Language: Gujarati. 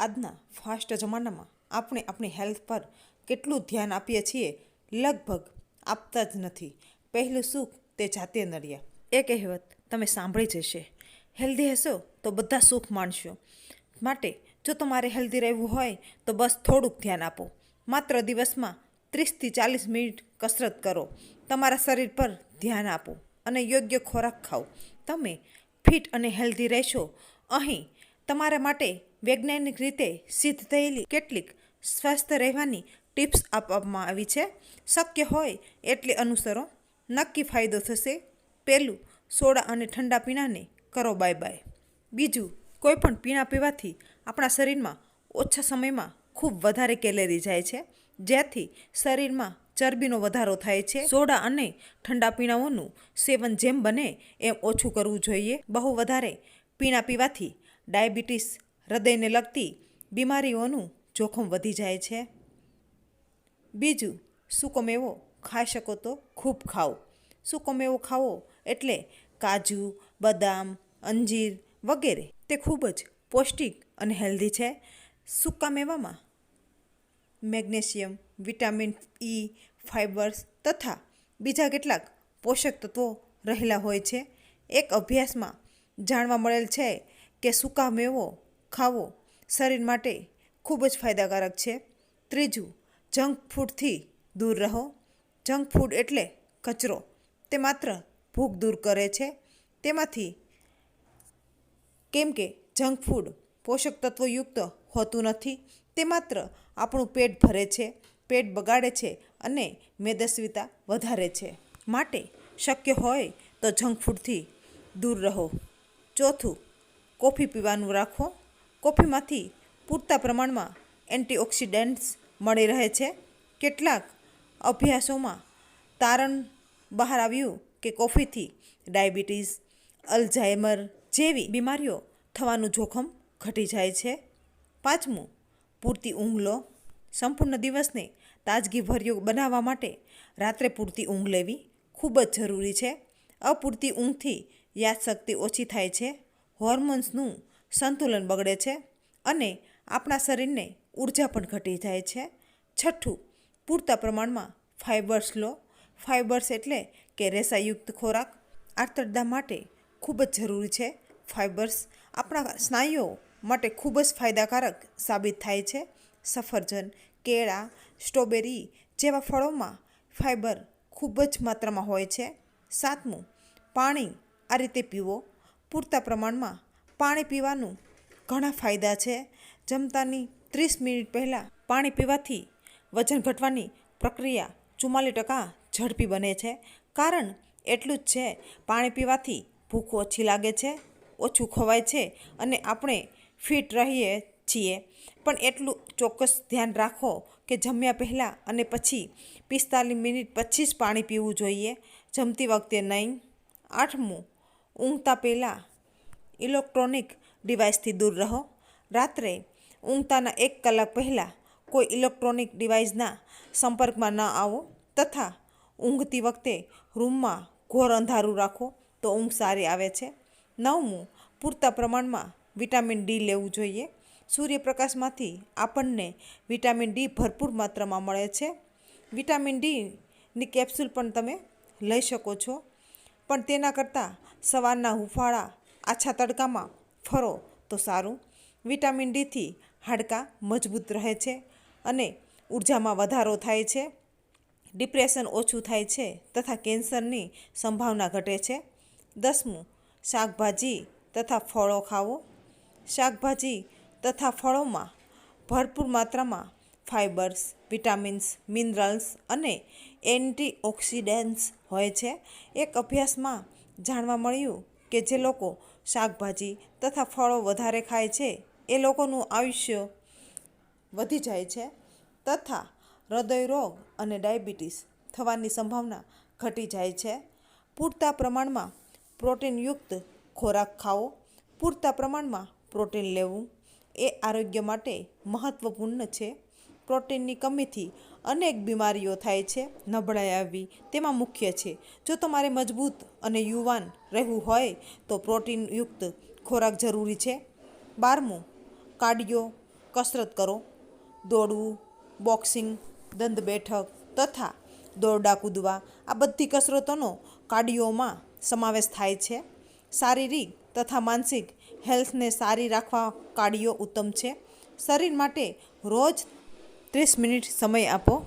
આજના ફાસ્ટ જમાનામાં આપણે આપણી હેલ્થ પર કેટલું ધ્યાન આપીએ છીએ લગભગ આપતા જ નથી. પહેલું સુખ તે જાતે નડ્યા. એ કહેવત તમે સાંભળી જ હશે હેલ્ધી હશો તો બધા સુખ માણશો. માટે જો તમારે હેલ્ધી રહેવું હોય તો બસ થોડુંક ધ્યાન આપો. માત્ર દિવસમાં ત્રીસથી ચાલીસ મિનિટ કસરત કરો. તમારા શરીર પર ધ્યાન આપો અને યોગ્ય ખોરાક ખાઓ. તમે ફિટ અને હેલ્ધી રહેશો. અહીં તમારા માટે વૈજ્ઞાનિક રીતે સિદ્ધ થયેલી કેટલીક સ્વસ્થ રહેવાની ટિપ્સ આપવામાં આવી છે. શક્ય હોય એટલે અનુસરો. નક્કી ફાયદો થશે. પહેલું, સોડા અને ઠંડા પીણાને કરો બાય બાય બીજું કોઈ પણ પીણા પીવાથી આપણા શરીરમાં ઓછા સમયમાં ખૂબ વધારે કેલેરી જાય છે, જેથી શરીરમાં ચરબીનો વધારો થાય છે. સોડા અને ઠંડા પીણાઓનું સેવન જેમ બને એમ ઓછું કરવું જોઈએ. બહુ વધારે પીણા પીવાથી ડાયાબિટીસ હૃદયને લગતી બીમારીઓનું જોખમ વધી જાય છે. બીજું, સૂકો મેવો ખાઈ શકો તો ખૂબ ખાઓ. સૂકો મેવો ખાવો એટલે કાજુ, બદામ, અંજીર વગેરે તે ખૂબ જ પૌષ્ટિક અને હેલ્ધી છે. સૂકા મેવામાં મેગ્નેશિયમ, વિટામિન ઈ ફાઇબર્સ તથા બીજા કેટલાક પોષક તત્વો રહેલા હોય છે. એક અભ્યાસમાં જાણવા મળેલ છે કે સૂકા મેવો ખાવો શરીર માટે ખૂબ જ ફાયદાકારક છે. ત્રીજું, જંક ફૂડથી દૂર રહો. જંક ફૂડ એટલે કચરો. તે માત્ર ભૂખ દૂર કરે છે. તેમાંથી કેમ કે જંક ફૂડ પોષક તત્વયુક્ત હોતું નથી. તે માત્ર આપણું પેટ ભરે છે, પેટ બગાડે છે અને મેદસ્વીતા વધારે છે. માટે શક્ય હોય તો જંક ફૂડથી દૂર રહો. ચોથું, કોફી પીવાનું રાખો. કોફીમાંથી પૂરતા પ્રમાણમાં એન્ટીઓક્સિડન્ટ્સ મળી રહે છે. કેટલાક અભ્યાસોમાં તારણ બહાર આવ્યું કે કોફીથી ડાયાબિટીસ, અલ્ઝાઇમર જેવી બીમારીઓ થવાનું જોખમ ઘટી જાય છે. પાંચમું, પૂરતી ઊંઘ લો સંપૂર્ણ દિવસને તાજગીભર્યો બનાવવા માટે રાત્રે પૂરતી ઊંઘ લેવી ખૂબ જ જરૂરી છે. અપૂરતી ઊંઘથી યાદશક્તિ ઓછી થાય છે. હોર્મોન્સનું સંતુલન બગડે છે અને આપણા શરીરને ઊર્જા પણ ઘટી જાય છે. છઠ્ઠું, પૂરતા પ્રમાણમાં ફાઇબર્સ લો. ફાઇબર્સ એટલે કે રેસાયુક્ત ખોરાક આર્તરડા માટે ખૂબ જ જરૂરી છે. ફાઇબર્સ આપણા સ્નાયુઓ માટે ખૂબ જ ફાયદાકારક સાબિત થાય છે. સફરજન, કેળા, સ્ટ્રોબેરી જેવા ફળોમાં ફાઇબર ખૂબ જ માત્રામાં હોય છે. સાતમું, પાણી આ રીતે પીવો. પૂરતા પ્રમાણમાં પાણી પીવાનું ઘણા ફાયદા છે. જમતાની ત્રીસ મિનિટ પહેલાં પાણી પીવાથી વજન ઘટવાની પ્રક્રિયા ચુમ્માલીસ ટકા ઝડપી બને છે. કારણ એટલું જ છે, પાણી પીવાથી ભૂખ ઓછી લાગે છે, ઓછું ખવાય છે અને આપણે ફિટ રહીએ છીએ. પણ એટલું ચોક્કસ ધ્યાન રાખો કે જમ્યા પહેલાં અને પછી પિસ્તાલીસ મિનિટ પછી જ પાણી પીવું જોઈએ. જમતી વખતે નહીં. આઠમું, ઊંઘતા પહેલાં ઇલેક્ટ્રોનિક ડિવાઇસથી દૂર રહો. રાત્રે ઊંઘતાના એક કલાક પહેલાં કોઈ ઇલેક્ટ્રોનિક ડિવાઇસના સંપર્કમાં ન આવો તથા ઊંઘતી વખતે રૂમમાં ઘોર અંધારું રાખો તો ઊંઘ સારી આવે છે. નવમું, પૂરતા પ્રમાણમાં વિટામિન ડી લેવું જોઈએ. સૂર્યપ્રકાશમાંથી આપણને વિટામિન ડી ભરપૂર માત્રામાં મળે છે. વિટામિન ડીની કેપ્સ્યુલ પણ તમે લઈ શકો છો. પણ તેના કરતાં સવારના હુંફાળા આછા તડકામાં ફરો તો સારું. વિટામિન ડીથી હાડકાં મજબૂત રહે છે અને ઉર્જામાં વધારો થાય છે. ડિપ્રેશન ઓછું થાય છે તથા કેન્સરની સંભાવના ઘટે છે. દસમું, શાકભાજી તથા ફળો ખાવો. શાકભાજી તથા ફળોમાં ભરપૂર માત્રામાં ફાઇબર્સ, વિટામિન્સ, મિનરલ્સ અને એન્ટીઓક્સિડન્ટ્સ હોય છે. એક અભ્યાસમાં જાણવા મળ્યું કે જે લોકો શાકભાજી તથા ફળો વધારે ખાય છે, એ લોકોનું આયુષ્ય વધી જાય છે તથા હૃદય રોગ અને ડાયાબિટીસ થવાની સંભાવના ઘટી જાય છે. પૂરતા પ્રમાણમાં પ્રોટીનયુક્ત ખોરાક ખાવો, પૂરતા પ્રમાણમાં પ્રોટીન લેવું એ આરોગ્ય માટે મહત્ત્વપૂર્ણ છે. પ્રોટીનની કમીથી અનેક બીમારીઓ થાય છે. નબળાઈ આવવી તેમાં મુખ્ય છે. જો તમારે મજબૂત અને યુવાન રહેવું હોય તો પ્રોટીનયુક્ત ખોરાક જરૂરી છે. બારમું, કાર્ડિયો, કસરત કરો. દોડવું, બોક્સિંગ દંડ બેઠક તથા દોરડા કૂદવા, આ બધી કસરતોનો કાર્ડિયોમાં સમાવેશ થાય છે. શારીરિક તથા માનસિક હેલ્થને સારી રાખવા કાર્ડિયો ઉત્તમ છે. શરીર માટે રોજ ત્રીસ મિનિટ સમય આપો.